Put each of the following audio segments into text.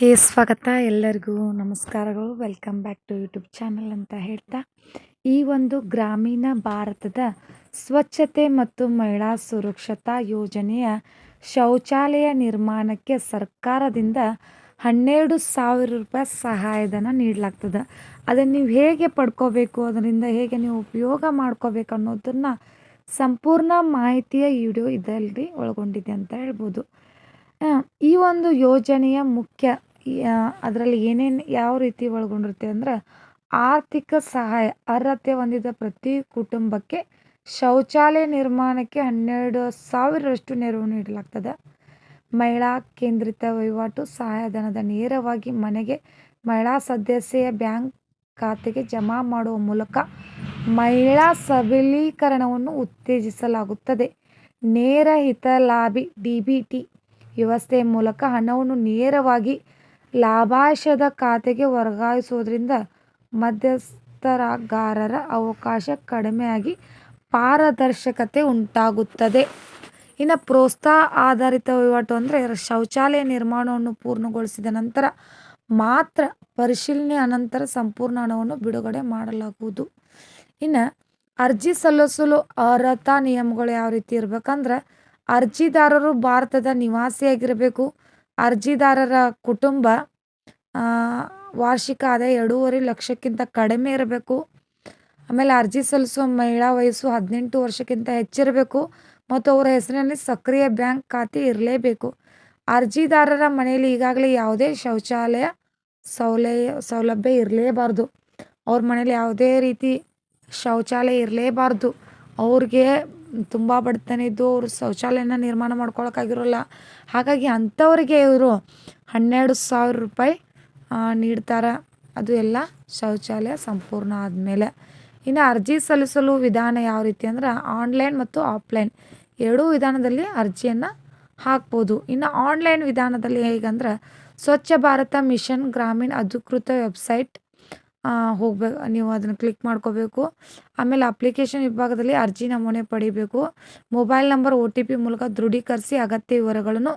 ಗೆ ಸ್ವಾಗತ. ಎಲ್ಲರಿಗೂ ನಮಸ್ಕಾರಗಳು. Welcome back to YouTube channel ಅಂತ ಹೇಳ್ತಾ. ಈ ಒಂದು ಗ್ರಾಮೀಣ ಭಾರತದ ಸ್ವಚ್ಛತೆ ಮತ್ತು ಮಹಿಳಾ ಸುರಕ್ಷತಾ ಯೋಜನೆಯ ಶೌಚಾಲಯ ನಿರ್ಮಾಣಕ್ಕೆ ಸರ್ಕಾರದಿಂದ ಹನ್ನೆರಡು ಸಾವಿರ ರೂಪಾಯಿ ಸಹಾಯಧನ ನೀಡಲಾಗ್ತದೆ. ಅದನ್ನು ನೀವು ಹೇಗೆ ಪಡ್ಕೋಬೇಕು, ಅದರಿಂದ ಹೇಗೆ ನೀವು ಉಪಯೋಗ ಮಾಡ್ಕೋಬೇಕು ಅನ್ನೋದನ್ನು ಸಂಪೂರ್ಣ ಮಾಹಿತಿಯ ವಿಡಿಯೋ ಇದರಲ್ಲಿ ಒಳಗೊಂಡಿದೆ ಅಂತ ಹೇಳ್ಬೋದು. ಈ ಒಂದು ಯೋಜನೆಯ ಮುಖ್ಯ ಅದರಲ್ಲಿ ಏನೇನು ಯಾವ ರೀತಿ ಒಳಗೊಂಡಿರುತ್ತೆ ಅಂದ್ರೆ ಆರ್ಥಿಕ ಸಹಾಯ, ಅರ್ಹತೆ ಹೊಂದಿದ ಪ್ರತಿ ಕುಟುಂಬಕ್ಕೆ ಶೌಚಾಲಯ ನಿರ್ಮಾಣಕ್ಕೆ ಹನ್ನೆರಡು ಸಾವಿರರಷ್ಟು ನೆರವು ನೀಡಲಾಗ್ತದೆ. ಮಹಿಳಾ ಕೇಂದ್ರಿತ ವಹಿವಾಟು ಸಹಾಯಧನದ ನೇರವಾಗಿ ಮನೆಗೆ ಮಹಿಳಾ ಸದಸ್ಯೆಯ ಬ್ಯಾಂಕ್ ಖಾತೆಗೆ ಜಮಾ ಮಾಡುವ ಮೂಲಕ ಮಹಿಳಾ ಸಬಲೀಕರಣವನ್ನು ಉತ್ತೇಜಿಸಲಾಗುತ್ತದೆ. ನೇರ ಹಿತಲಾಭಿ, ಡಿ ಬಿ ಟಿ ವ್ಯವಸ್ಥೆಯ ಮೂಲಕ ಹಣವನ್ನು ನೇರವಾಗಿ ಲಾಭಾಂಶದ ಖಾತೆಗೆ ವರ್ಗಾಯಿಸೋದ್ರಿಂದ ಮಧ್ಯಸ್ಥಗಾರರ ಅವಕಾಶ ಕಡಿಮೆಯಾಗಿ ಪಾರದರ್ಶಕತೆ ಉಂಟಾಗುತ್ತದೆ. ಇನ್ನು ಪ್ರೋತ್ಸಾಹ ಆಧಾರಿತ ವಹಿವಾಟು ಅಂದರೆ ಶೌಚಾಲಯ ನಿರ್ಮಾಣವನ್ನು ಪೂರ್ಣಗೊಳಿಸಿದ ನಂತರ ಮಾತ್ರ ಪರಿಶೀಲನೆ ಅನಂತರ ಸಂಪೂರ್ಣ ಹಣವನ್ನು ಬಿಡುಗಡೆ ಮಾಡಲಾಗುವುದು. ಇನ್ನು ಅರ್ಜಿ ಸಲ್ಲಿಸಲು ಅರ್ಹತಾ ನಿಯಮಗಳು ಯಾವ ರೀತಿ ಇರಬೇಕಂದ್ರೆ ಅರ್ಜಿದಾರರು ಭಾರತದ ನಿವಾಸಿಯಾಗಿರಬೇಕು. ಅರ್ಜಿದಾರರ ಕುಟುಂಬ ವಾರ್ಷಿಕ ಆದಾಯ ಎರಡೂವರೆ ಲಕ್ಷಕ್ಕಿಂತ ಕಡಿಮೆ ಇರಬೇಕು. ಆಮೇಲೆ ಅರ್ಜಿ ಸಲ್ಲಿಸುವ ಮಹಿಳಾ ವಯಸ್ಸು ಹದಿನೆಂಟು ವರ್ಷಕ್ಕಿಂತ ಹೆಚ್ಚಿರಬೇಕು ಮತ್ತು ಅವರ ಹೆಸರಿನಲ್ಲಿ ಸಕ್ರಿಯ ಬ್ಯಾಂಕ್ ಖಾತೆ ಇರಲೇಬೇಕು. ಅರ್ಜಿದಾರರ ಮನೆಯಲ್ಲಿ ಈಗಾಗಲೇ ಯಾವುದೇ ಶೌಚಾಲಯ ಸೌಲಯ, ಸೌಲಭ್ಯ ಇರಲೇಬಾರ್ದು. ಅವ್ರ ಮನೇಲಿ ಯಾವುದೇ ರೀತಿ ಶೌಚಾಲಯ ಇರಲೇಬಾರ್ದು. ಅವ್ರಿಗೆ ತುಂಬ ಬಡತನ ಇದ್ದು ಅವರು ಶೌಚಾಲಯನ ನಿರ್ಮಾಣ ಮಾಡ್ಕೊಳಕ್ಕಾಗಿರೋಲ್ಲ. ಹಾಗಾಗಿ ಅಂಥವ್ರಿಗೆ ಇವರು ಹನ್ನೆರಡು ಸಾವಿರ ರೂಪಾಯಿ ನೀಡ್ತಾರೆ. ಅದು ಎಲ್ಲ ಶೌಚಾಲಯ ಸಂಪೂರ್ಣ ಆದಮೇಲೆ. ಇನ್ನು ಅರ್ಜಿ ಸಲ್ಲಿಸಲು ವಿಧಾನ ಯಾವ ರೀತಿ ಅಂದ್ರೆ ಆನ್ಲೈನ್ ಮತ್ತು ಆಫ್ಲೈನ್ ಎರಡೂ ವಿಧಾನದಲ್ಲಿ ಅರ್ಜಿಯನ್ನು ಹಾಕ್ಬೋದು. ಇನ್ನು ಆನ್ಲೈನ್ ವಿಧಾನದಲ್ಲಿ ಹೇಗಂದ್ರೆ ಸ್ವಚ್ಛ ಭಾರತ ಮಿಷನ್ ಗ್ರಾಮೀಣ ಅಧಿಕೃತ ವೆಬ್ಸೈಟ್ ಹೋಗ್ಬೇಕು, ನೀವು ಅದನ್ನು ಕ್ಲಿಕ್ ಮಾಡ್ಕೋಬೇಕು. ಆಮೇಲೆ ಅಪ್ಲಿಕೇಶನ್ ವಿಭಾಗದಲ್ಲಿ ಅರ್ಜಿ ನಮೂನೆ ಪಡಿಬೇಕು. Mobile number O T P ಮೂಲಕ ದೃಢೀಕರಿಸಿ ಅಗತ್ಯ ವಿವರಗಳನ್ನು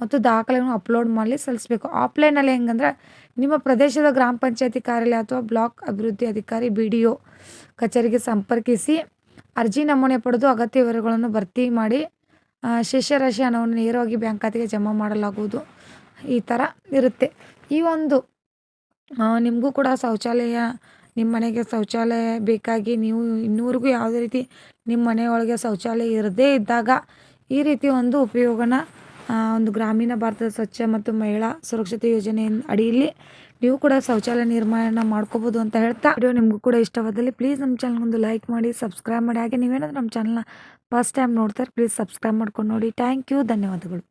ಮತ್ತು ದಾಖಲೆಗಳನ್ನು ಅಪ್ಲೋಡ್ ಮಾಡಿ ಸಲ್ಲಿಸಬೇಕು. ಆಫ್ಲೈನಲ್ಲಿ ಹೆಂಗಂದ್ರೆ ನಿಮ್ಮ ಪ್ರದೇಶದ ಗ್ರಾಮ ಪಂಚಾಯತಿ ಕಾರ್ಯಾಲಯ ಅಥವಾ ಬ್ಲಾಕ್ ಅಭಿವೃದ್ಧಿ ಅಧಿಕಾರಿ ಬಿ ಡಿ ಒ ಕಚೇರಿಗೆ ಸಂಪರ್ಕಿಸಿ ಅರ್ಜಿ ನಮೂನೆ ಪಡೆದು ಅಗತ್ಯ ವಿವರಗಳನ್ನು ಭರ್ತಿ ಮಾಡಿ ಶಿಷ್ಯರಾಶಿ ಹಣವನ್ನು ನೇರವಾಗಿ ಬ್ಯಾಂಕ್ ಖಾತೆಗೆ ಜಮಾ ಮಾಡಲಾಗುವುದು. ಈ ಥರ ಇರುತ್ತೆ. ಈ ಒಂದು ನಿಮಗೂ ಕೂಡ ಶೌಚಾಲಯ ನಿಮ್ಮ ಮನೆಗೆ ಶೌಚಾಲಯ ಬೇಕಾಗಿ ನೀವು ಇನ್ನೂರಿಗೂ ಯಾವುದೇ ರೀತಿ ನಿಮ್ಮ ಮನೆಯೊಳಗೆ ಶೌಚಾಲಯ ಇರದೇ ಇದ್ದಾಗ ಈ ರೀತಿ ಒಂದು ಉಪಯೋಗನ ಒಂದು ಗ್ರಾಮೀಣ ಭಾರತದ ಸ್ವಚ್ಛ ಮತ್ತು ಮಹಿಳಾ ಸುರಕ್ಷತೆ ಯೋಜನೆ ಅಡಿಯಲ್ಲಿ ನೀವು ಕೂಡ ಶೌಚಾಲಯ ನಿರ್ಮಾಣ ಮಾಡ್ಕೋಬೋದು ಅಂತ ಹೇಳ್ತಾ ವಿಡಿಯೋ ನಿಮಗೂ ಕೂಡ ಇಷ್ಟವಾದಲ್ಲಿ ಪ್ಲೀಸ್ ನಮ್ಮ ಚಾನಲ್ಗೊಂದು ಲೈಕ್ ಮಾಡಿ, ಸಬ್ಸ್ಕ್ರೈಬ್ ಮಾಡಿ. ಹಾಗೆ ನೀವೇನಾದ್ರೂ ನಮ್ಮ ಚಾನಲ್ನ ಫಸ್ಟ್ ಟೈಮ್ ನೋಡ್ತಾರೆ, ಪ್ಲೀಸ್ ಸಬ್ಸ್ಕ್ರೈಬ್ ಮಾಡ್ಕೊಂಡು ನೋಡಿ. ಥ್ಯಾಂಕ್ ಯು ಧನ್ಯವಾದಗಳು.